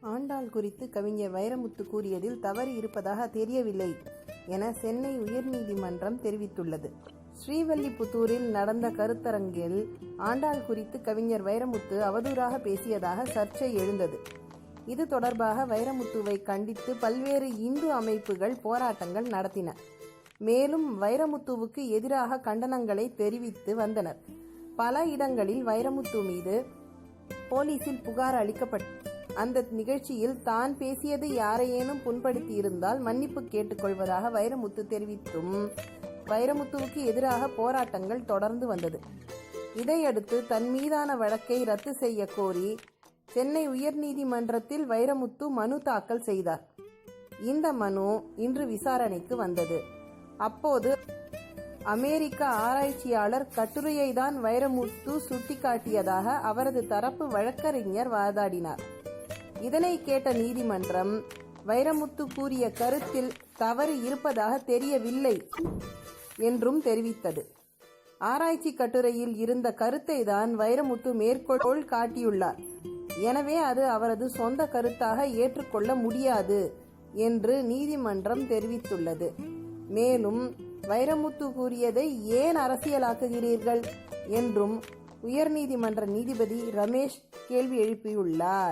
ஆண்டாள் குறித்து கவிஞர் வைரமுத்து கூறியதில் தவறு இருப்பதாக தெரியவில்லை என சென்னை உயர்நீதிமன்றம் தெரிவித்துள்ளது. ஸ்ரீவல்லிபுத்தூரில் நடந்த கருத்தரங்கில் ஆண்டாள் குறித்து கவிஞர் வைரமுத்து அவதூறாக பேசியதாக சர்ச்சை எழுந்தது. இது தொடர்பாக வைரமுத்துவை கண்டித்து பல்வேறு இந்து அமைப்புகள் போராட்டங்கள் நடத்தின. மேலும் வைரமுத்துவுக்கு எதிராக கண்டனங்களை தெரிவித்து வந்தனர். பல இடங்களில் வைரமுத்து மீது போலீசில் புகார் அளிக்கப்பட்டு அந்த நிகழ்ச்சியில் தான் பேசியது யாரையேனும் புண்படுத்தி இருந்தால் மன்னிப்பு கேட்டுக்கொள்வதாக வைரமுத்து தெரிவித்தும். வைரமுத்துவுக்கு எதிராக போராட்டங்கள் தொடர்ந்து வந்தது. இதையடுத்து தன் மீதான வழக்கை ரத்து செய்ய கோரி சென்னை உயர்நீதிமன்றத்தில் வைரமுத்து மனு தாக்கல் செய்தார். இந்த மனு இன்று விசாரணைக்கு வந்தது. அப்போது அமெரிக்க ஆராய்ச்சியாளர் கட்டுரையை தான் வைரமுத்து சுட்டிக்காட்டியதாக அவரது தரப்பு வழக்கறிஞர் வாதாடினார். இதனை கேட்ட நீதிமன்றம் வைரமுத்து கூறிய கருத்தில் தவறு இருப்பதாக தெரியவில்லை என்றும் தெரிவித்தது. ஆராய்ச்சி கட்டுரையில் இருந்த கருத்தை தான் வைரமுத்து மேற்கோள் காட்டியுள்ளார். எனவே அது அவரது சொந்த கருத்தாக ஏற்றுக்கொள்ள முடியாது என்று நீதிமன்றம் தெரிவித்துள்ளது. மேலும் வைரமுத்து கூறியதை ஏன் அரசியலாக்குகிறீர்கள்? என்றும் உயர்நீதிமன்ற நீதிபதி ரமேஷ் கேள்வி எழுப்பியுள்ளார்.